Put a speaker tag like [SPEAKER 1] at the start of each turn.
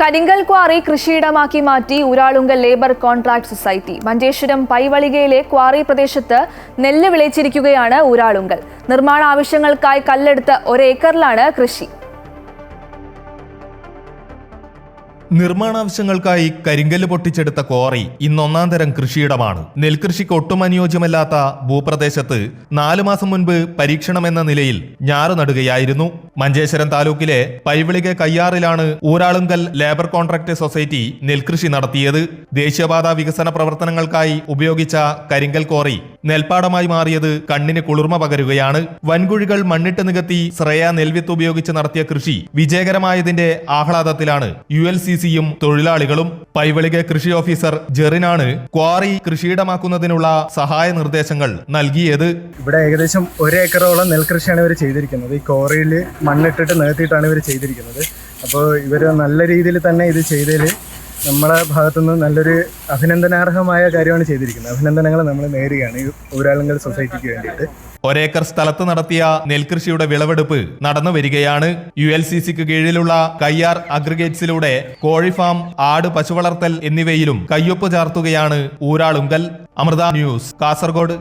[SPEAKER 1] കരിങ്കൽ ക്വാറി കൃഷിയിടമാക്കി മാറ്റി Uralungal labour contract society. Manjeshwaram പൈവളികയിലെ quarry പ്രദേശത്ത് നെല്ല് വിളയിച്ചിരിക്കുകയാണ് ഊരാളുങ്കൽ. നിർമ്മാണ ആവശ്യങ്ങൾക്കായി കല്ലെടുത്ത ഒരേക്കറിലാണ് കൃഷി.
[SPEAKER 2] നിർമ്മാണാവശ്യങ്ങൾക്കായി കരിങ്കല്ല് പൊട്ടിച്ചെടുത്ത ക്വാറി ഇന്നൊന്നാം തരം കൃഷിയിടമാണ്. നെൽകൃഷിക്ക് ഒട്ടും അനുയോജ്യമല്ലാത്ത ഭൂപ്രദേശത്ത് നാലു മാസം മുൻപ് പരീക്ഷണമെന്ന നിലയിൽ ഞാറ് നടുകയായിരുന്നു. മഞ്ചേശ്വരം താലൂക്കിലെ പൈവിളിക കയ്യാറിലാണ് ഊരാളുങ്കൽ ലേബർ കോൺട്രാക്ട് സൊസൈറ്റി നെൽകൃഷി നടത്തിയത്. ദേശീയപാത വികസന പ്രവർത്തനങ്ങൾക്കായി ഉപയോഗിച്ച കരിങ്കൽ കോറി നെൽപ്പാടമായി മാറിയത് കണ്ണിന് കുളിർമ പകരുകയാണ്. വൻകുഴികൾ മണ്ണിട്ട് നികത്തി ശ്രേയ നെൽവിത്ത് ഉപയോഗിച്ച് നടത്തിയ കൃഷി വിജയകരമായതിന്റെ ആഹ്ലാദത്തിലാണ് യു എൽ സി സിയും തൊഴിലാളികളും. പൈവളിക കൃഷി ഓഫീസർ ജെറിനാണ് ക്വാറി കൃഷിയിടമാക്കുന്നതിനുള്ള സഹായ നിർദ്ദേശങ്ങൾ നൽകിയത്.
[SPEAKER 3] ഇവിടെ ഏകദേശം ഒരേക്കറോളം നെൽകൃഷിയാണ് ഇവർ ചെയ്തിരിക്കുന്നത്. ഈ കോറിയിൽ മണ്ണിട്ടിട്ട് നികത്തിയിട്ടാണ് ഇവർ ചെയ്തിരിക്കുന്നത്. അപ്പോൾ ഇവർ നല്ല രീതിയിൽ തന്നെ ഇത് ചെയ്തതിൽ നമ്മളെ ഭാഗത്തുനിന്ന് നല്ലൊരു അഭിനന്ദനാർഹമായ കാര്യമാണ് ചെയ്തിരിക്കുന്നത്. അഭിനന്ദനങ്ങൾ നമ്മൾ നേരുകയാണ് ഊരാളുങ്കൽ സൊസൈറ്റിക്ക് വേണ്ടിയിട്ട്.
[SPEAKER 2] ഒരേക്കർ സ്ഥലത്ത് നടത്തിയ നെൽകൃഷിയുടെ വിളവെടുപ്പ് നടന്നു വരികയാണ്. യു എൽ സി സിക്ക് കീഴിലുള്ള കയ്യാർ അഗ്രിഗേറ്റ്സിലൂടെ കോഴിഫാം ആട് പശുവളർത്തൽ എന്നിവയിലും കയ്യൊപ്പ് ചാർത്തുകയാണ് ഊരാളുങ്കൽ. അമൃത ന്യൂസ് കാസർഗോഡ്.